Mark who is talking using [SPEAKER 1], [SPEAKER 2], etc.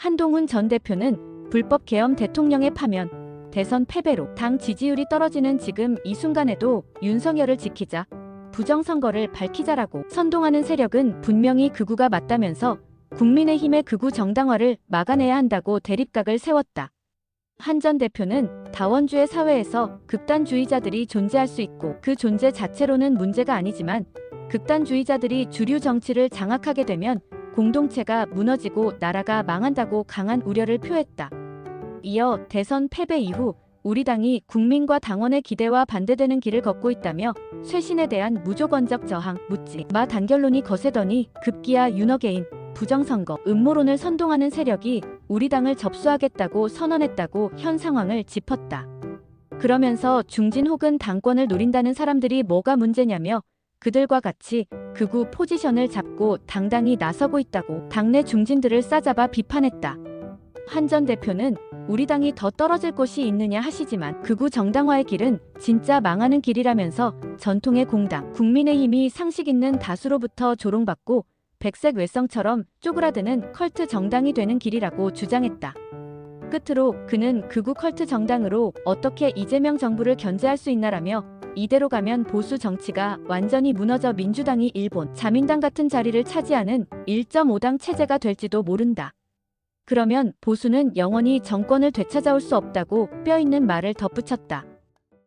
[SPEAKER 1] 한동훈 전 대표는 불법 계엄 대통령의 파면, 대선 패배로 당 지지율이 떨어지는 지금 이 순간에도 윤석열을 지키자, 부정선거를 밝히자라고 선동하는 세력은 분명히 극우가 맞다면서 국민의힘의 극우 정당화를 막아내야 한다고 대립각을 세웠다. 한 전 대표는 다원주의 사회에서 극단주의자들이 존재할 수 있고 그 존재 자체로는 문제가 아니지만 극단주의자들이 주류 정치를 장악하게 되면 공동체가 무너지고 나라가 망한다고 강한 우려를 표했다. 이어 대선 패배 이후 우리 당이 국민과 당원의 기대와 반대되는 길을 걷고 있다며 쇄신에 대한 무조건적 저항, 묻지 마 단결론이 거세더니 급기야 윤어게인, 부정선거, 음모론을 선동하는 세력이 우리 당을 접수하겠다고 선언했다고 현 상황을 짚었다. 그러면서 중진 혹은 당권을 노린다는 사람들이 뭐가 문제냐며 그들과 같이 극우 포지션을 잡고 당당히 나서고 있다고 당내 중진들을 싸잡아 비판했다. 한 전 대표는 우리 당이 더 떨어질 곳이 있느냐 하시지만 극우 정당화의 길은 진짜 망하는 길이라면서 전통의 공당, 국민의힘이 상식 있는 다수로부터 조롱받고 백색 외성처럼 쪼그라드는 컬트 정당이 되는 길이라고 주장했다. 끝으로 그는 극우 컬트 정당으로 어떻게 이재명 정부를 견제할 수 있나라며 이대로 가면 보수 정치가 완전히 무너져 민주당이 일본, 자민당 같은 자리를 차지하는 1.5당 체제가 될지도 모른다. 그러면 보수는 영원히 정권을 되찾아올 수 없다고 뼈 있는 말을 덧붙였다.